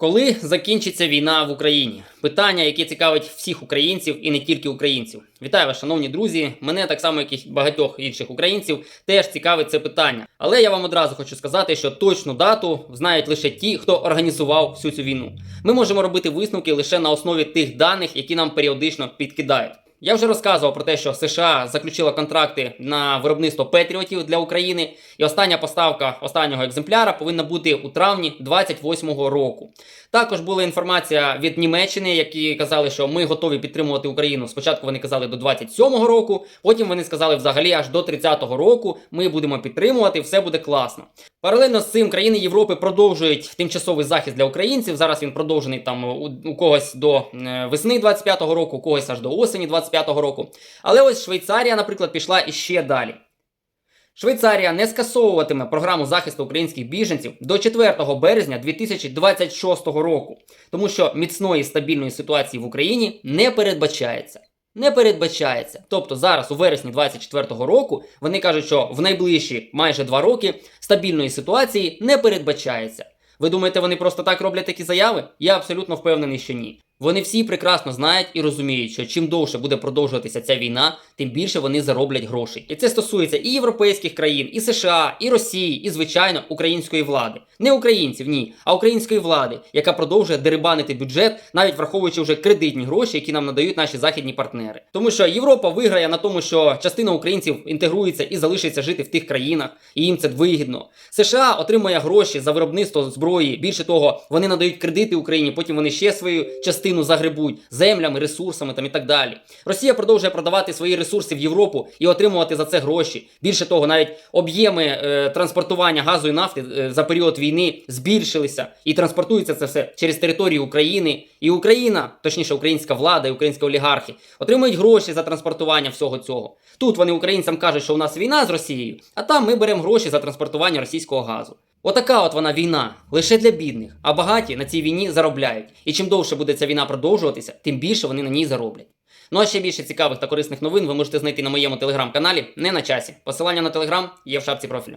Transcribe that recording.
Коли закінчиться війна в Україні? Питання, яке цікавить всіх українців і не тільки українців. Вітаю вас, шановні друзі. Мене так само, як і багатьох інших українців, теж цікавить це питання. Але я вам одразу хочу сказати, що точну дату знають лише ті, хто організував всю цю війну. Ми можемо робити висновки лише на основі тих даних, які нам періодично підкидають. Я вже розказував про те, що США заключила контракти на виробництво патріотів для України, і остання поставка останнього екземпляра повинна бути у травні 28-го року. Також була інформація від Німеччини, які казали, що ми готові підтримувати Україну. Спочатку вони казали до 27-го року, потім вони сказали взагалі аж до 30-го року. Ми будемо підтримувати, все буде класно. Паралельно з цим країни Європи продовжують тимчасовий захист для українців. Зараз він продовжений там у, когось до е, весни 25-го року, у когось аж до осені 25-го року. Але ось Швейцарія, наприклад, пішла іще далі. Швейцарія не скасовуватиме програму захисту українських біженців до 4 березня 2026 року, тому що міцної стабільної ситуації в Україні не передбачається. Не передбачається. Тобто зараз, у вересні 2024 року, вони кажуть, що в найближчі майже два роки стабільної ситуації не передбачається. Ви думаєте, вони просто так роблять такі заяви? Я абсолютно впевнений, що ні. Вони всі прекрасно знають і розуміють, що чим довше буде продовжуватися ця війна, тим більше вони зароблять грошей. І це стосується і європейських країн, і США, і Росії, і звичайно української влади. Не українців, ні, а української влади, яка продовжує дерибанити бюджет, навіть враховуючи вже кредитні гроші, які нам надають наші західні партнери. Тому що Європа виграє на тому, що частина українців інтегрується і залишиться жити в тих країнах, і їм це вигідно. США отримує гроші за виробництво зброї. Більше того, вони надають кредити Україні, потім вони ще свою частину загребуть землями, ресурсами там і так далі. Росія продовжує продавати свої ресурси в Європу і отримувати за це гроші. Більше того, навіть об'єми е, транспортування газу і нафти е, за період війни збільшилися і транспортується це все через територію України. І Україна, точніше, українська влада і українські олігархи, отримують гроші за транспортування всього цього. Тут вони українцям кажуть, що у нас війна з Росією, а там ми беремо гроші за транспортування російського газу. Отака от вона війна лише для бідних, а багаті на цій війні заробляють. І чим довше буде ця війна продовжуватися, тим більше вони на ній зароблять. Ну а ще більше цікавих та корисних новин ви можете знайти на моєму телеграм-каналі не на часі. Посилання на телеграм є в шапці профілю.